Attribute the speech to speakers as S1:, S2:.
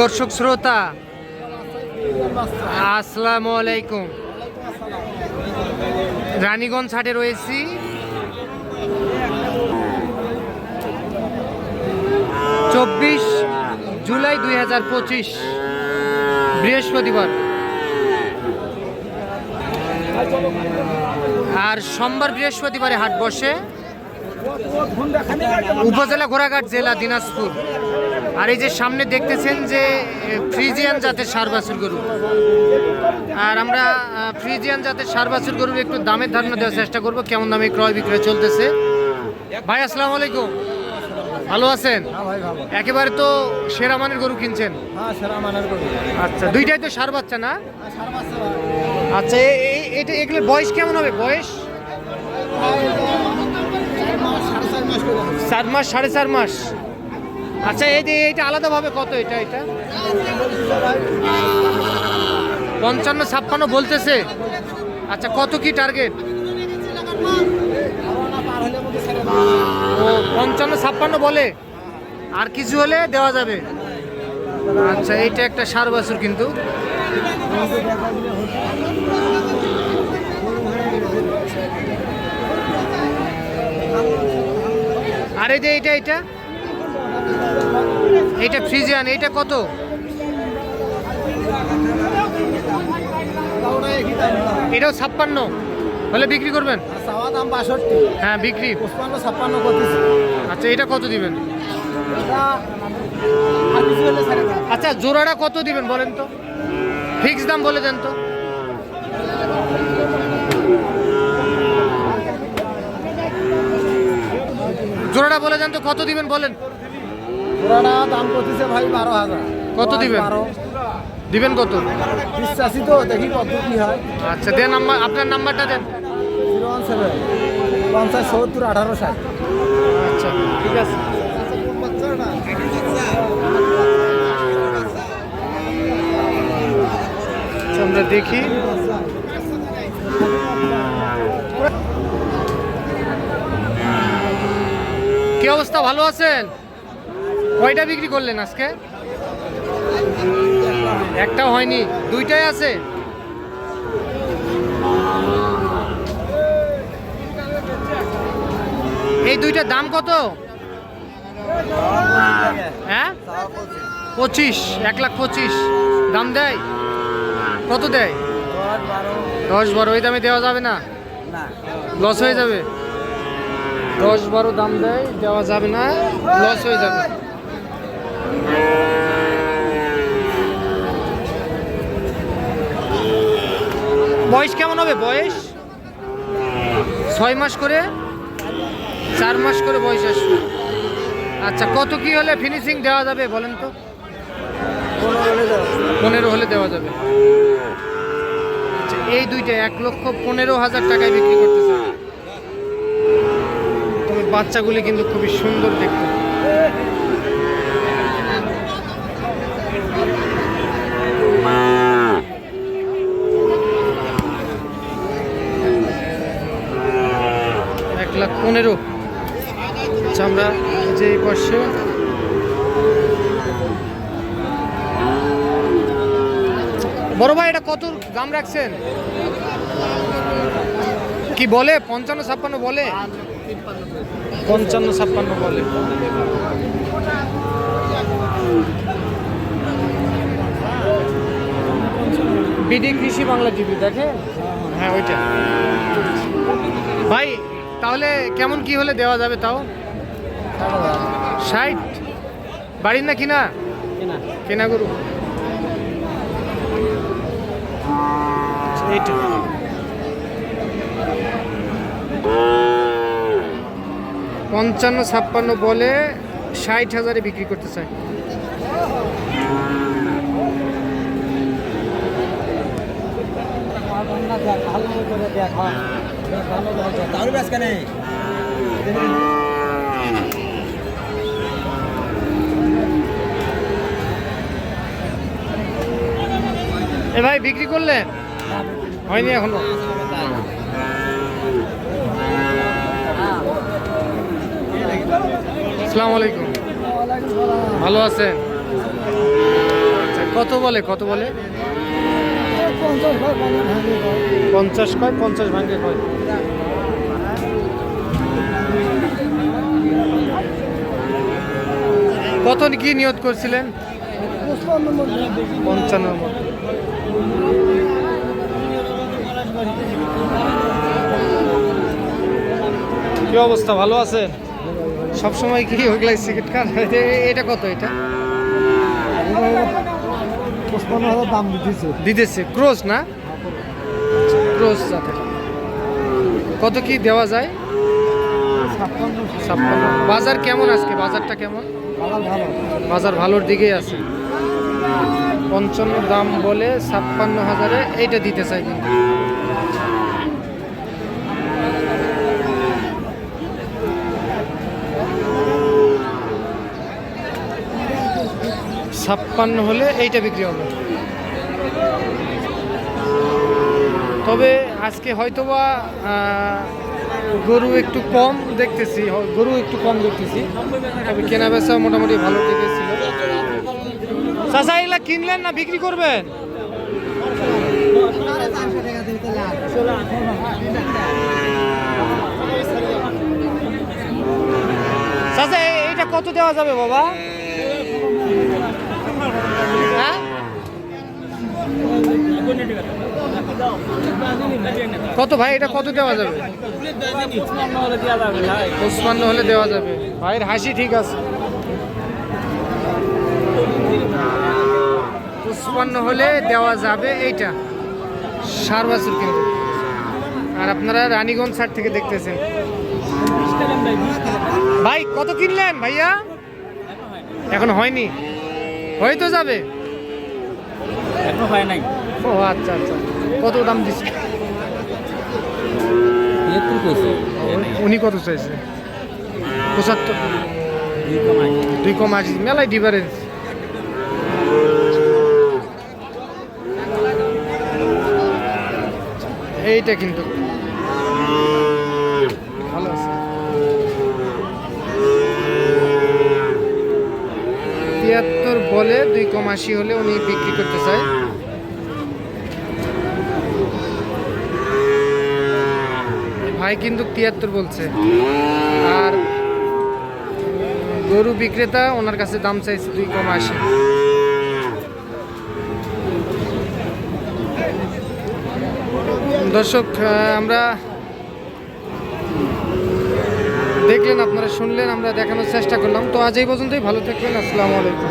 S1: দর্শক শ্রোতা, আসসালামু আলাইকুম। রানীগঞ্জ হাটে রয়েছি। চব্বিশ জুলাই দুই হাজার পঁচিশ, বৃহস্পতিবার। আর সোমবার বৃহস্পতিবারে হাট বসে। উপজেলা ঘোড়াঘাট জেলা দিনাজপুর। আর এই যে সামনে দেখতেছেন যে ফ্রিজিয়ান জাতের সার বাছুর গরু। আর আমরা ফ্রিজিয়ান জাতের সার বাছুর গরুর একটু দামের ধারণা দেওয়ার চেষ্টা করব কেমন দামে ক্রয় বিক্রয় চলতেছে। ভাই আসসালামু আলাইকুম। ভালো আছেন? একেবারে তো সেরা মানের গরু কিনছেন।
S2: হ্যাঁ
S1: আচ্ছা দুইটাই তো সার বাচ্চা না? আচ্ছা এ- এ- এটা এগুলোর বয়স কেমন হবে? বয়স? চার মাস, সাড়ে চার মাস। আচ্ছা এই যে এইটা আলাদাভাবে কত এটা এটা? পঞ্চান্ন, ছাপ্পান্ন বলতেছে। আচ্ছা কত কি টার্গেট ও, পঞ্চান্ন, ছাপ্পান্ন বলে। আর কিছু হলে দেওয়া যাবে। আচ্ছা এইটা একটা সার বাছুর কিন্তু। আর এই যে এইটা এইটা? এইটা ফ্রিজিয়ান এইটা কত? এটাও ছাপ্পান্ন। হলে বিক্রি করবেন?
S2: দাম বাষট্টি
S1: হ্যাঁ বিক্রি।
S2: ছাপ্পান্ন
S1: আচ্ছা এটা কত দিবেন?
S2: এটা।
S1: আচ্ছা জোড়াটা কত দিবেন বলেন তো? ফিক্স দাম বলে দেন তো। জোড়াটা বলে দেন তো কত দিবেন বলেন?
S2: পুরাটা দাম করতেছে ভাই বারো হাজার।
S1: কত দিবেন? দিবেন কত?
S2: বিশ্বাসী তো দেখি কত কি হয়।
S1: আচ্ছা দেন নাম্বার আপনার নাম্বারটা দেন।
S2: জিরো ওয়ান সেভেন পঞ্চাশ সত্তর আঠারো ষাট।
S1: আচ্ছা। ঠিক আছে। আচ্ছা, আমরা দেখি। কি অবস্থা? ভালো আছেন? কয়টা বিক্রি করলেন আজকে? একটাও হয়নি দুইটাই আছে? এই দুইটার দাম কত? হ্যাঁ? পঁচিশ এক লাখ পঁচিশ। দাম দেয়? কত দেয়? দশ বারো। ওই দামে দেওয়া যাবে না। লস হয়ে যাবে? দশ বারো দাম দেয়, দেওয়া যাবে না লস হয়ে যাবে। বয়স কেমন হবে? বয়স? ছয় মাস করে? চার মাস করে বয়স আসবে। আচ্ছা কত কি হলে ফিনিশিং দেওয়া যাবে বলেন তো? পনেরো হলে দেওয়া যাবে। আচ্ছা এই দুইটা এক লক্ষ পনেরো হাজার টাকায় বিক্রি করতেছে তবে বাচ্চাগুলি কিন্তু খুবই সুন্দর দেখতে। এক লাখ পনেরো আমরা যে এই বড় ভাই, এটা কত দাম রাখছেন? কি বলে? পঞ্চান্ন, ছাপ্পান্ন বলে? পঞ্চান্ন ছাপ্পান্ন বলে। বিডি কৃষি বাংলা টিভি দেখে হ্যাঁ ওইটা। ভাই তাহলে কেমন কি হলে দেওয়া যাবে তাও? ষাট? বাড়ির না কিনা। কেনা গরু। এইটা। পঞ্চান্ন ছাপ্পান্ন বলে ষাট হাজারে বিক্রি করতে চাই। এ ভাই বিক্রি করলেন? হয়নি এখনও। আসসালামু আলাইকুম। ভালো আছেন? কত বলে কত বলে?
S2: পঞ্চাশ কয়।
S1: পঞ্চাশ ভাঙ্গে কয়? কত কি নিয়ত করছিলেন? মতো কি অবস্থা, ভালো আছেন? সবসময় কি ওইগুলাই সিগারেট খান? এটা কত এটা?
S2: দিতেছে।
S1: ক্রোস না? ক্রোস যাতে কত কি দেওয়া যায়? বাজার কেমন আজকে? বাজারটা কেমন?
S2: বাজার
S1: ভালোর দিকেই আছে। পঞ্চান্ন দাম বলে ছাপ্পান্ন হাজারে এইটা দিতে চাই কিন্তু। ছাপ্পান্ন হলে এইটা বিক্রি হবে। তবে আজকে হয়তোবা গরু একটু কম দেখতেছি গরু একটু কম দেখতেছি। তবে কেনা বেচা মোটামুটি ভালো দিকে ছিল। চাচা, এগুলা কিনলেন না বিক্রি করবেন? এ- এইটা কত দেওয়া যাবে বাবা হ্যাঁ কত ভাই, এটা কত দেওয়া যাবে? পঁচপান্ন হলে দেওয়া যাবে। ভাইয়ের হাসি ঠিক আছে। পঁচপান্ন হলে দেওয়া যাবে এইটা। সার বাছুর কিন্তু। আর আপনারা রানীগঞ্জ সাইড থেকে দেখতেছেন। ভাই, কত কিনলেন ভাইয়া? এখন হয়নি। হয়তো যাবে।
S2: হয় নাই।
S1: ও আচ্ছা আচ্ছা। কত দাম দিচ্ছে উনি কত চাইছে? পঁচাত্তর। দুই কম আছে মেলাই ডিফারেন্স এইটা কিন্তু ভালো আছে। তিয়াত্তর বলে দুই কম আশি হলে উনি বিক্রি করতে চায়। ভাই কিন্তু তিয়াত্তর বলছে। আর গরু বিক্রেতা, ওনার কাছে দাম চাইছে দুই কম আসে দর্শক আমরা দেখলেন, আপনারা শুনলেন, আমরা দেখানোর চেষ্টা করলাম। তো আজ এই পর্যন্তই, ভালো থাকবেন, আসসালামু আলাইকুম।